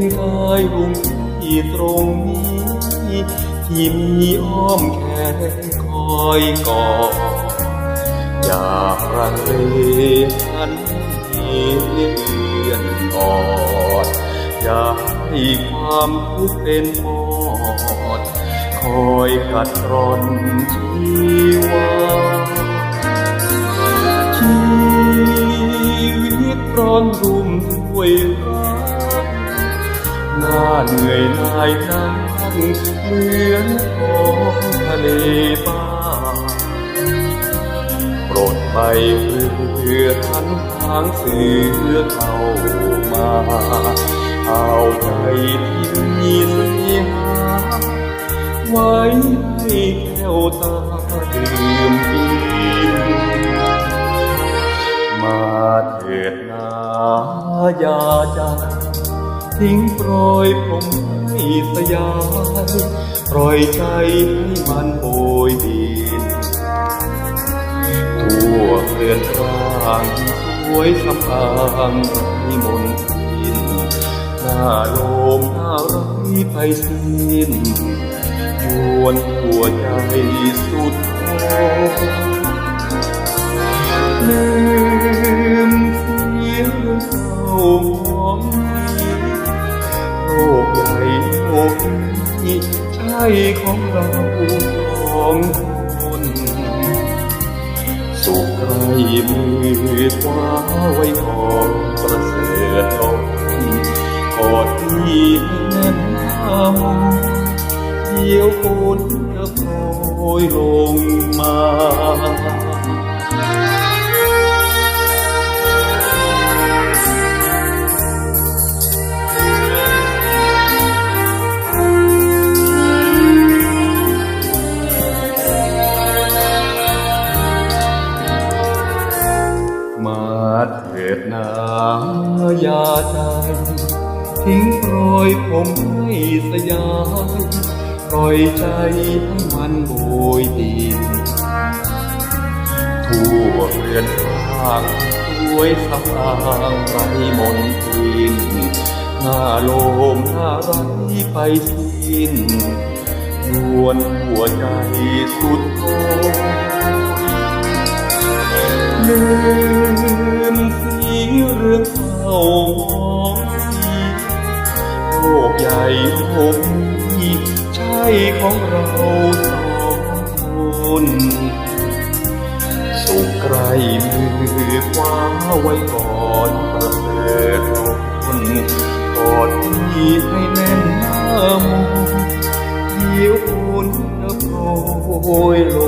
นกายรุงที่ตรงนี้ที่มีอ้อมแขนคอยกอดอย่ารังเลหันเอียนอ่อนอย่าให้ความทุกข์เป็นปอดคอยกัดรอนชีวาชีวิตร้อนรุ่มด้วยร หน้าเหนื่อยนายนั่งเหมือนของทะเลบ้าโปรดไปเพื่อทันทางเสือเข้ามาเอาใจที่มีสีหาไว้ให้แก้วตาดื่มกินมาเถิดนาอย่าใจ ทิ้งปล่อยผมให้สยายปล่อยใจให้มันโบยบินทั่วเรือนร่างสวยสำอางที่มนทินหน้าโลมหน้าไรไปสิ้นยวนหัวใจสุดท้ ของเราสองคนสุขใจมือคว้าไว้ของประเสริฐตนกอดที่แน่นหน้ามเดียวฝนจะโปรยลงมา มาเถิดนายาใจ ทิ้งปล่อยผมให้สยายปล่อยใจให้มันโบยดินทั่วเรือนร่างสวยสำอางไรมนทินหน้าโลมหน้าไรไปสิ้นนวลหัวใจสุดท้อ ใหญ่โลกนี้ใช่ของเราสองคนสุขใกลมือคว้าไว้ก่อนประเสริฐคนกอดที่ให้แน่นหน้ามนเดี๋ยวฝนจะโปรยลง